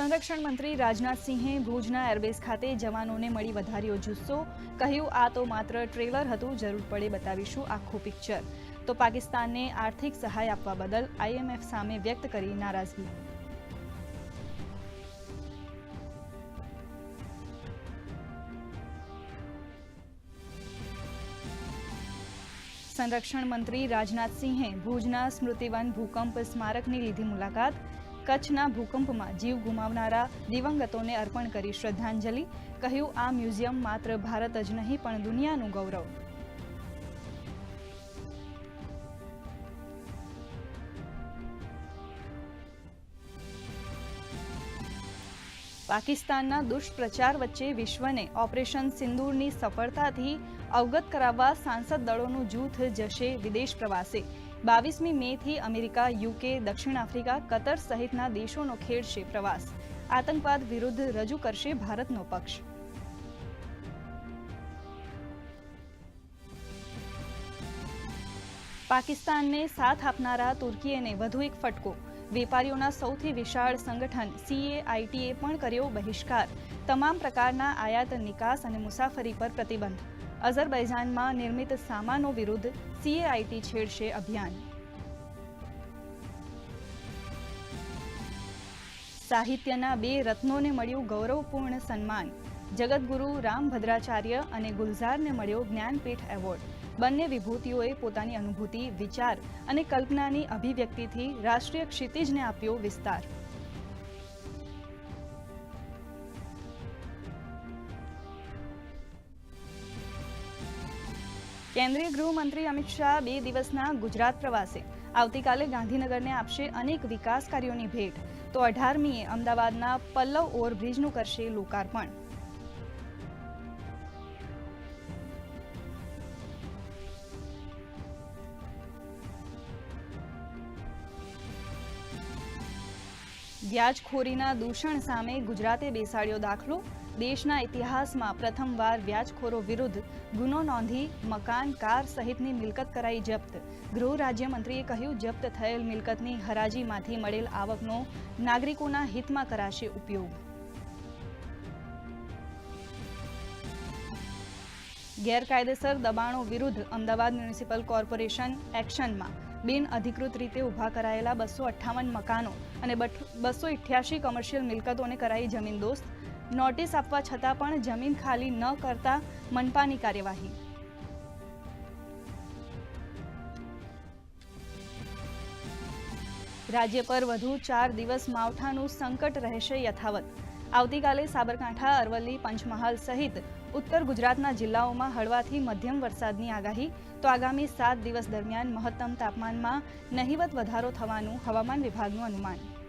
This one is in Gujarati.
સંરક્ષણ મંત્રી રાજનાથસિંહે ભુજના એરબેઝ ખાતે જવાનોને મળી વધાર્યો જુસ્સો. કહ્યું, આ તો માત્ર ટ્રેલર હતું, જરૂર પડે બતાવીશું આખું પિક્ચર. તો પાકિસ્તાનને આર્થિક સહાય આપવા બદલ આઈએમએફ સામે વ્યક્ત કરી નારાજગી. સંરક્ષણ મંત્રી રાજનાથસિંહે ભુજના સ્મૃતિવન ભૂકંપ સ્મારકની લીધી મુલાકાત. કચ્છના ભૂકંપમાં જીવ ગુમાવનારા દિવંગતોને અર્પણ કરી શ્રદ્ધાંજલિ. કહ્યું, આ મ્યુઝિયમ માત્ર ભારત જ નહીં, પણ દુનિયાનું ગૌરવ. પાકિસ્તાનના દુષ્પ્રચાર વચ્ચે વિશ્વને ઓપરેશન સિંદૂરની સફળતાથી અવગત કરાવવા સાંસદ દળોનું જૂથ જશે વિદેશ પ્રવાસે. બાવીસમી મેથી અમેરિકા, યુકે, દક્ષિણ આફ્રિકા, કતર સહિતના દેશોનો ખેડશે પ્રવાસ. આતંકવાદ વિરુદ્ધ રજૂ કરશે ભારતનો પક્ષ. પાકિસ્તાનને સાથ આપનારા તુર્કીએને વધુ એક ફટકો. વેપારીઓના સૌથી વિશાળ સંગઠન સીએઆઈટીએ પણ કર્યો બહિષ્કાર. તમામ પ્રકારના આયાત નિકાસ અને મુસાફરી પર પ્રતિબંધ. અઝરબૈજાનમાં નિર્મિત સામાનો વિરુદ્ધ સીએઆઈટી છેડશે અભિયાન. સાહિત્યના બે રત્નોને મળ્યું ગૌરવપૂર્ણ સન્માન. જગતગુરુ રામભદ્રાચાર્ય અને ગુલઝારને મળ્યો જ્ઞાનપીઠ એવોર્ડ. બંને વિભૂતિઓએ પોતાની અનુભૂતિ, વિચાર અને કલ્પનાની અભિવ્યક્તિથી રાષ્ટ્રીય ક્ષિતિજને આપ્યો વિસ્તાર. કેન્દ્રીય ગૃહમંત્રી અમિત શાહ બે દિવસના ગુજરાત પ્રવાસે. આવતીકાલે ગાંધીનગરને આપશે અનેક વિકાસ કાર્યોની ભેટ. તો અઢારમીએ અમદાવાદના પલ્લવ ઓવરબ્રિજનું કરશે લોકાર્પણ. વ્યાજખોરીના દૂષણ સામે ગુજરાતે બેસાડ્યો દાખલો. દેશના ઇતિહાસમાં પ્રથમવાર વ્યાજખોરો વિરુદ્ધ ગુનો નોંધી મકાન, કાર સહિતની મિલકત કરાઈ જપ્ત. ગૃહ રાજ્યમંત્રીએ કહ્યું, જપ્ત થયેલ મિલકતની હરાજીમાંથી મળેલ આવકનો નાગરિકોના હિતમાં કરાશે ઉપયોગ. ગેરકાયદેસર દબાણો વિરુદ્ધ અમદાવાદ મ્યુનિસિપલ કોર્પોરેશન એક્શનમાં. બિન અધિકૃત રીતે ઊભા કરાયેલા બસો અઠ્ઠાવન મકાનો અને બસો ઇઠ્યાસી કમર્શિયલ મિલકતોને કરાઈ જમીન દોસ્ત. નોટિસ આપવા છતાં પણ જમીન ખાલી ન કરતા મનપાની કાર્યવાહી. રાજ્ય પર વધુ ચાર દિવસ માવઠાનું સંકટ રહેશે યથાવત. આવતીકાલે સાબરકાંઠા, અરવલ્લી, પંચમહાલ સહિત ઉત્તર ગુજરાતના જિલ્લાઓમાં હળવાથી મધ્યમ વરસાદની આગાહી, તો આગામી સાત દિવસ દરમિયાન મહત્તમ તાપમાનમાં નહિવત વધારો થવાનું હવામાન વિભાગનું અનુમાન.